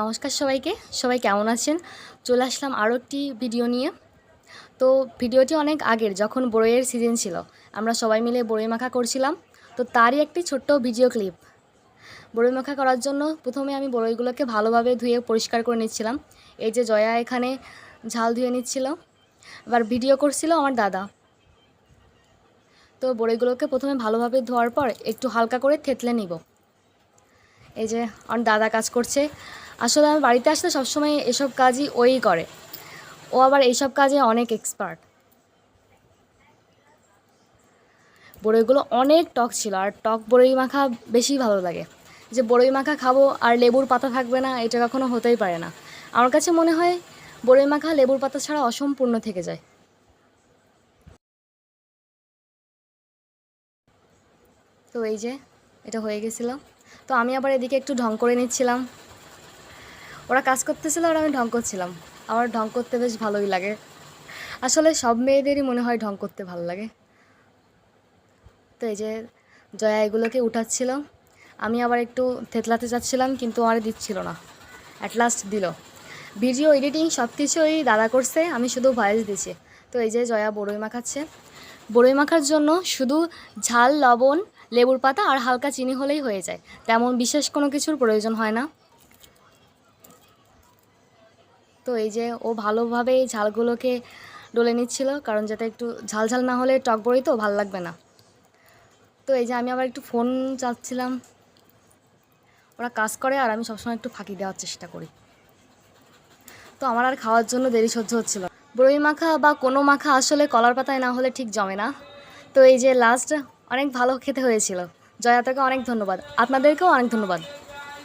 নমস্কার সবাইকে। সবাই কেমন আছেন? চলে আসলাম আরও একটি ভিডিও নিয়ে। তো ভিডিওটি অনেক আগের, যখন বড়ইয়ের সিজন ছিল। আমরা সবাই মিলে বড়ই মাখা করছিলাম। তো তারই একটি ছোট্ট ভিডিও ক্লিপ বড়ই মাখা করার জন্য প্রথমে আমি বড়ইগুলোকে ভালোভাবে ধুয়ে পরিষ্কার করে নিচ্ছিলাম। এই যে জয়া এখানে ঝাল ধুয়ে নিচ্ছিল। এবার ভিডিও করছিল আমার দাদা। তো বড়িগুলোকে প্রথমে ভালোভাবে ধোয়ার পর একটু হালকা করে থেতলে নিব। এই যে আমার দাদা কাজ করছে। আসলে আমি বাড়িতে আসলে সবসময় এসব কাজই ওই করে। ও আবার এইসব কাজে অনেক এক্সপার্ট বড়ইগুলো অনেক টক ছিল, আর টক বড়ই মাখা বেশি ভালো লাগে। যে বড়ই মাখা খাব আর লেবুর পাতা থাকবে না, এটা কখনো হতেই পারে না। আমার কাছে মনে হয় বড়ই মাখা লেবুর পাতা ছাড়া অসম্পূর্ণ থেকে যায়। তো এই যে, এটা হয়ে গেছিল। তো আমি আবার এদিকে একটু ঢং করে নিচ্ছিলাম। ওরা কাজ করতেছিল আর আমি ঢং করছিলাম। আমার ঢং করতে বেশ ভালোই লাগে। আসলে সব মেয়েদেরই মনে হয় ঢং করতে ভালো লাগে। তো এই যে জয়া এগুলোকে উঠাচ্ছিল। আমি আবার একটু থেতলাতে যাচ্ছিলাম, কিন্তু আমার দিচ্ছিল না। অ্যাট লাস্ট দিল। ভিডিও এডিটিং সব কিছুই দাদা করছে, আমি শুধু ভয়েস দিছি তো এই যে জয়া বড়ই মাখাচ্ছে। বড়ই মাখার জন্য শুধু ঝাল, লবণ, লেবুর পাতা আর হালকা চিনি হলেই হয়ে যায়। তেমন বিশেষ কোনো কিছুর প্রয়োজন হয় না। তো এই যে ও ভালোভাবে এই ঝালগুলোকে ডলে নিচ্ছিল, কারণ যাতে একটু ঝাল ঝাল না হলে টক বড়ি তো ভালো লাগবে না। তো এই যে আমি আবার একটু ফোন চাচ্ছিলাম, ওরা কাজ করে আর আমি সবসময় একটু ফাঁকি দেওয়ার চেষ্টা করি। তো আমার আর খাওয়ার জন্য দেরি সহ্য হচ্ছিল বড়ই মাখা বা কোনো মাখা আসলে কলার পাতায় না হলে ঠিক জমে না। তো এই যে লাস্ট অনেক ভালো খেতে হয়েছিল। জয়াতাকে অনেক ধন্যবাদ। আপনাদেরকেও অনেক ধন্যবাদ।